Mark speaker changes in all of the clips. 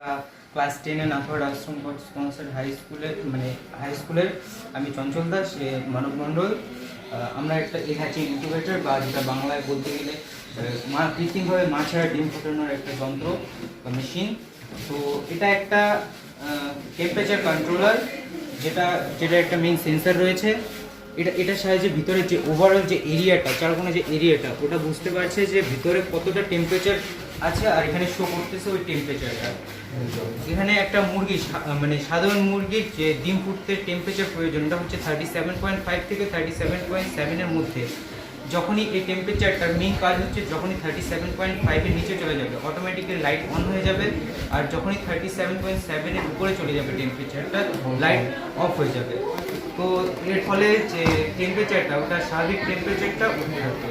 Speaker 1: Class টেনে নাথওয়ার্ড আশ্রম sponsor high স্কুলের মানে হাই স্কুলের আমি চঞ্চল দাস মানব মণ্ডল। আমরা একটা এহাচি ইনকিউবেটর বা যেটা বাংলায় বলতে গেলে মা কৃত্রিমভাবে মাছের ডিম ফোটানোর একটা যন্ত্র বা মেশিন তো এটা একটা টেম্পারেচার কন্ট্রোলার যেটা যেটা একটা মেইন সেন্সার রয়েছে। এটা এটার সাহায্যে ভিতরে যে ওভারঅল যে এরিয়াটা চারকোনা যে এরিয়াটা ওটা বুঝতে পারছে যে ভিতরে কতটা টেম্পারেচার আছে আর এখানে শো করতেছে ওই টেম্পারেচারটা এখানে একটা মুরগি মানে সাধারণ মুরগির যে ডিম ফুটতে টেম্পারেচার প্রয়োজন, ওটা হচ্ছে থার্টি সেভেন পয়েন্ট ফাইভ থেকে থার্টি সেভেন পয়েন্ট সেভেনের মধ্যে। যখনই এই টেম্পারেচারটার মেইন কাজ হচ্ছে যখনই থার্টি সেভেন পয়েন্ট ফাইভের নিচে চলে যাবে অটোমেটিক্যালি লাইট অন হয়ে যাবে আর যখনই থার্টি সেভেন পয়েন্ট সেভেনের উপরে চলে যাবে টেম্পারেচারটা লাইট অফ হয়ে যাবে। তো এর ফলে যে টেম্পারেচারটা ওটা স্বাভাবিক টেম্পারেচারটা উঠে থাকবে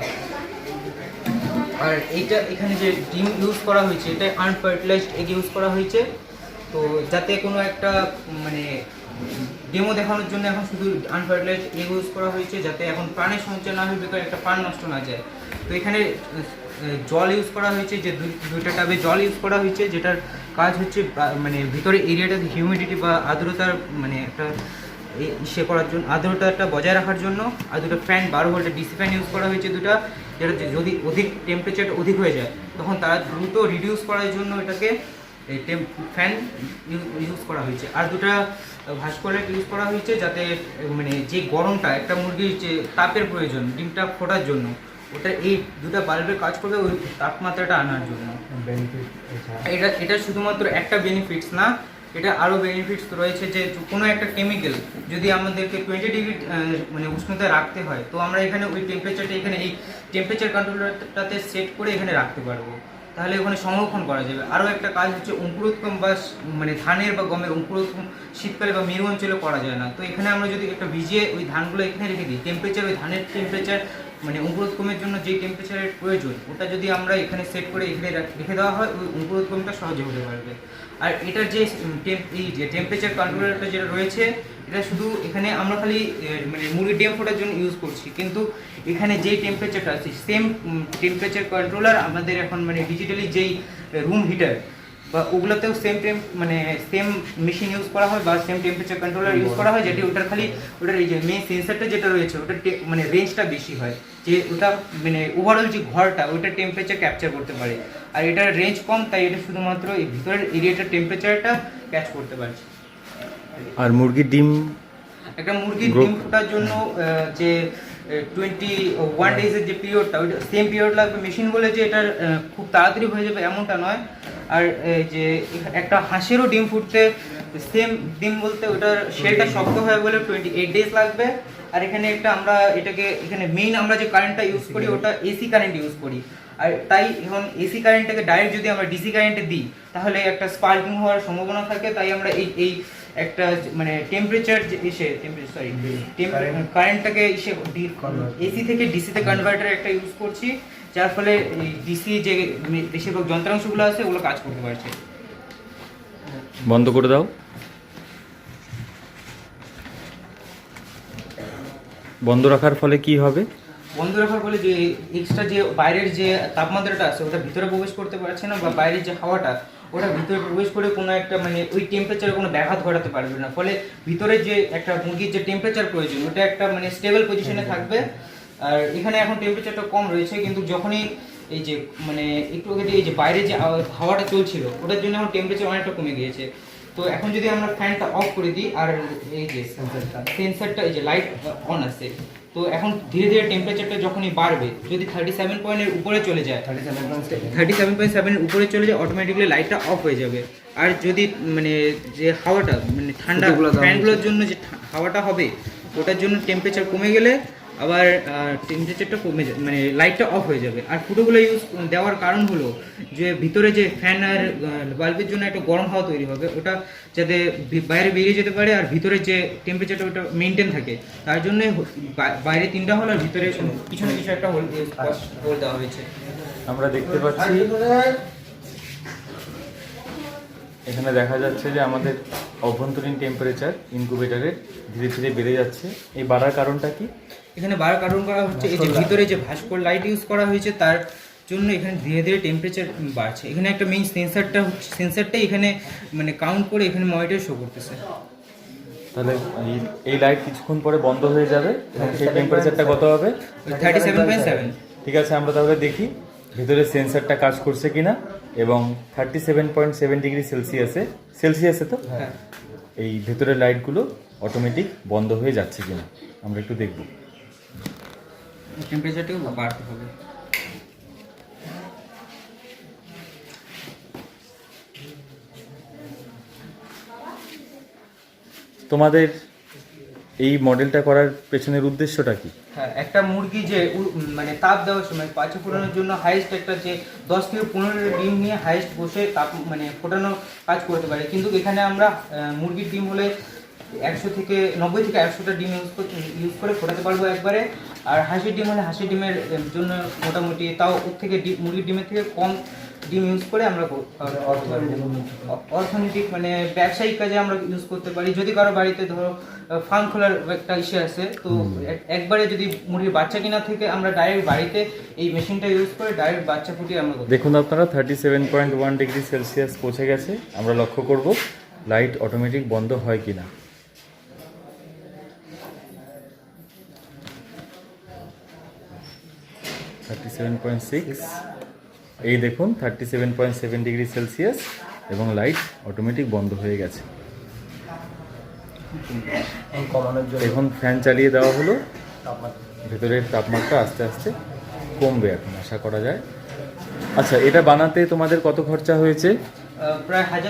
Speaker 1: আর এইটা এখানে যে ডিম ইউজ করা হয়েছে, এটা আনফার্টিলাইজড এগ ইউজ করা হয়েছে। তো যাতে কোনো একটা মানে ডেমো দেখানোর জন্য এখন শুধু আনফার্টিলাইজড এগ ইউজ করা হয়েছে, যাতে এখন প্রাণের সঞ্চয় না হয় বেকার একটা প্রাণ নষ্ট না যায়। তো এখানে জল ইউজ করা হয়েছে, যে দুই- দুইটা টাবে জল ইউজ করা হয়েছে, যেটার কাজ হচ্ছে মানে ভিতরে এরিয়াটাতে হিউমিডিটি বা আর্দ্রতার মানে একটা ইসে করার জন্য আর্দ্রতাটা বজায় রাখার জন্য আর দুটো ফ্যান বারো ভোল্টের ডিসি ফ্যান ইউজ করা হয়েছে দুটো যেটা যদি অধিক টেম্পারেচার অধিক হয়ে যায় তখন তারা দ্রুত রিডিউস করার জন্য এটাকে এই টেম ফ্যান ইউজ করা হয়েছে। আর দুটা ভাস্করেট ইউজ করা হয়েছে যাতে মানে যে গরমটা একটা মুরগির যে তাপের প্রয়োজন ডিমটা ফোটার জন্য ওটা এই দুটা বাল্বের কাজ করবে ওই তাপমাত্রাটা আনার জন্য।
Speaker 2: এছাড়া
Speaker 1: এটা এটা শুধুমাত্র একটা বেনিফিটস না এটা আরও বেনিফিটস রয়েছে যে কোনো একটা কেমিক্যাল যদি আমাদেরকে টোয়েন্টি ডিগ্রি মানে উষ্ণতায় রাখতে হয়, তো আমরা এখানে ওই টেম্পারেচারটা এখানে এই টেম্পারেচার কন্ট্রোলারটাতে সেট করে এখানে রাখতে পারব। তাহলে ওখানে সংরক্ষণ করা যাবে। আরও একটা কাজ হচ্ছে অঙ্কুরোৎগম বা মানে ধানের বা গমের অঙ্কুরোৎগম শীতকালে বা মেরু অঞ্চলে করা যায় না। তো এখানে আমরা যদি একটা ভিজিয়ে ওই ধানগুলো এখানে রেখে দিই টেম্পারেচার ওই ধানের টেম্পারেচার মানে অঙ্কুরোৎগমের জন্য যে টেম্পারেচারের প্রয়োজন, ওটা যদি আমরা এখানে সেট করে এখানে রেখে দেওয়া হয়, ওই অঙ্কুরোৎগমটা সহজে হতে পারবে। আর এটার যে এই যে টেম্পারেচার কন্ট্রোলারটা যেটা রয়েছে, এটা শুধু এখানে আমরা খালি মানে মুরগির ডিম ফোটার জন্য ইউজ করছি। কিন্তু এখানে যেই টেম্পারেচারটা আছে সেম টেম্পারেচার কন্ট্রোলার আমাদের এখন মানে ডিজিটালি যেই রুম হিটার বা ওগুলোতেও সেম টেম মানে সেম মেশিন ইউজ করা হয় বা সেম টেম্পারেচার কন্ট্রোলার ইউজ করা হয় যেটি ওটার খালি ওটার এই যে মেন সেন্সারটা যেটা রয়েছে ওটার মানে রেঞ্জটা বেশি হয়। যে ওটা মানে ওভারঅল যে ঘরটা ওইটার টেম্পারেচার ক্যাপচার করতে পারে। আর এটার রেঞ্জ কম তাই এটা শুধুমাত্র এই ভিতরের এরিয়াটার টেম্পারেচারটা ক্যাচ করতে পারছে।
Speaker 2: আর মুরগির ডিম
Speaker 1: একটা মুরগির ডিম ফোটার জন্য যে টোয়েন্টি ওয়ান ডেজের যে পিরিয়ডটা ওইটা সেম পিরিয়ড লাগবে মেশিন বলে যে এটা খুব তাড়াতাড়ি হয়ে যাবে এমনটা নয়। আর যে একটা হাঁসেরও ডিম ফুটতে সেম ডিম বলতে ওটার শেলটা শক্ত হয়ে গেলে টোয়েন্টি এইট ডেজ লাগবে। আর এখানে একটা আমরা এটাকে, এখানে মেইন আমরা যে কারেন্টটা ইউজ করি, ওটা এসি কারেন্ট ইউজ করি। আর তাই এখন এসি কারেন্টটাকে ডাইরেক্ট যদি আমরা ডিসি কারেন্টে দিই, তাহলে একটা স্পার্কিং হওয়ার সম্ভাবনা থাকে। তাই আমরা এই এই একটা যে- মানে টেম্পারেচার এসে সরি কারেন্টটাকে এসে এসি থেকে ডিসিতে কনভার্টার একটা ইউজ করছি যার ফলে ডিসি যে বেশিরভাগ যন্ত্রাংশগুলো আছে ওগুলো কাজ করতে পারছে।
Speaker 2: বন্ধ করে দাও। বন্ধ রাখার ফলে কি হবে?
Speaker 1: বন্ধ রাখার ফলে যে এক্সট্রা যে বাইরের যে তাপমাত্রাটা আছে ওটা ভিতরে প্রবেশ করতে পারছে না বা বাইরের যে হাওয়াটা ওটা ভিতরে প্রবেশ করে কোনো একটা মানে ওই টেম্পারেচারে কোনো ব্যাঘাত ঘটাতে পারবে না। ফলে ভিতরে যে একটা মুরগির যে টেম্পারেচার প্রয়োজন ওটা একটা মানে স্টেবল পজিশনে থাকবে। আর এখানে এখন টেম্পারেচারটা কম রয়েছে কিন্তু যখনই এই যে মানে একটু এই যে বাইরে যে হাওয়াটা চলছিল ওটার জন্য এখন টেম্পারেচার অনেকটা কমে গিয়েছে। তো এখন যদি আমরা ফ্যানটা অফ করে দিই আর এই যে সেন্সারটা সেন্সারটা এই যে লাইট অন আছে তো এখন ধীরে ধীরে টেম্পারেচারটা যখনই বাড়বে যদি থার্টি সেভেন পয়েন্টের উপরে চলে যায় thirty seven point thirty seven point সেভেনের উপরে চলে যায় অটোমেটিকলি লাইটটা অফ হয়ে যাবে। আর যদি মানে যে হাওয়াটা মানে ঠান্ডা ফ্যানগুলোর জন্য যে হাওয়াটা হবে ওটার জন্য টেম্পারেচার কমে গেলে আবার টেম্পারেচারটা কমে যাবে মানে লাইটটা অফ হয়ে যাবে। আর ফুটোগুলো ইউজ দেওয়ার কারণ হলো যে ভিতরে যে ফ্যান আর বাল্বের জন্য একটা গরম হাওয়া তৈরি হবে ওটা যাতে বাইরে বেরিয়ে যেতে পারে আর ভিতরে যে টেম্পারেচারটা ওটা মেনটেন থাকে তার জন্য বাইরে তিনটা হল আর ভিতরে পিছনে কিছু একটা হোল হোল দেওয়া হয়েছে।
Speaker 2: আমরা দেখতে পাচ্ছি এখানে দেখা যাচ্ছে যে আমাদের অভ্যন্তরীণ টেম্পারেচার ইনকুবেটরের ধীরে ধীরে বেড়ে যাচ্ছে। এই বাড়ার কারণটা কি?
Speaker 1: এখানে বার কারণ করা হচ্ছে এই যে ভিতরে যে ভাস্কর লাইট ইউজ করা হয়েছে তার জন্য এখানে ধীরে ধীরে টেম্পারেচার বাড়ছে। এখানে একটা মেইন সেন্সারটা সেন্সারটাই এখানে মানে কাউন্ট করে এখানে মনিটর শো করতেছে।
Speaker 2: তাহলে এই- এই লাইট কিছুক্ষণ পরে বন্ধ হয়ে যাবে এবং সেই টেম্পারেচারটা কত হবে?
Speaker 1: থার্টি সেভেন পয়েন্ট সেভেন
Speaker 2: ঠিক আছে আমরা তাহলে দেখি ভিতরে সেন্সারটা কাজ করছে কিনা এবং thirty seven point seven degree সেলসিয়াসে সেলসিয়াসে তো?
Speaker 1: হ্যাঁ।
Speaker 2: এই ভেতরের লাইটগুলো অটোমেটিক বন্ধ হয়ে যাচ্ছে কিনা আমরা একটু দেখব।
Speaker 1: টেম্পারেচারটাকে বাড়তে হবে।
Speaker 2: তোমাদের এই মডেলটা করার পেছনের উদ্দেশ্যটা কি?
Speaker 1: হ্যাঁ একটা মুরগি যে মানে তাপ দেওয়ার সময় পাচে ফোটানোর জন্য হাইস্ট একটা যে দশ থেকে পনেরো ডিম নিয়ে হাইস্ট বসে তাপ মানে ফোটানোর কাজ করতে পারে। কিন্তু এখানে আমরা মুরগির ডিম হলে একশো থেকে নব্বই থেকে একশোটা ডিম ইউজ করতে ইউজ করে ফোটাতে পারব একবারে। আর হাঁসির ডিম হলে হাঁসির ডিমের জন্য মোটামুটি তাও ওর থেকে ডিম- মুরগির ডিমের থেকে কম ডিম ইউজ করে আমরা অর্থনৈতিক মানে ব্যবসায়িক কাজে আমরা ইউজ করতে পারি। যদি কারও বাড়িতে ধরো ফার্ম খোলার একটা ইসে আছে তো একবারে যদি মুরগির বাচ্চা কিনা থেকে আমরা ডাইরেক্ট বাড়িতে এই মেশিনটা ইউজ করে ডাইরেক্ট বাচ্চা ফুটিয়ে আমরা
Speaker 2: দেখুন আপনারা thirty seven point one degree Celsius পৌঁছে গেছে। আমরা লক্ষ্য করব লাইট অটোমেটিক বন্ধ হয় কিনা। থার্টি সেভেন পয়েন্ট সিক্স এই দেখুন thirty seven point seven degree Celsius এবং লাইট অটোমেটিক বন্ধ হয়ে গেছে। এখন ফ্যান চালিয়ে দেওয়া হলো। ভেতরের তাপমাত্রা আস্তে আস্তে কমবে এখন আশা করা যায়। আচ্ছা এটা বানাতে তোমাদের কত খরচা হয়েছে?
Speaker 1: প্রায় হাজার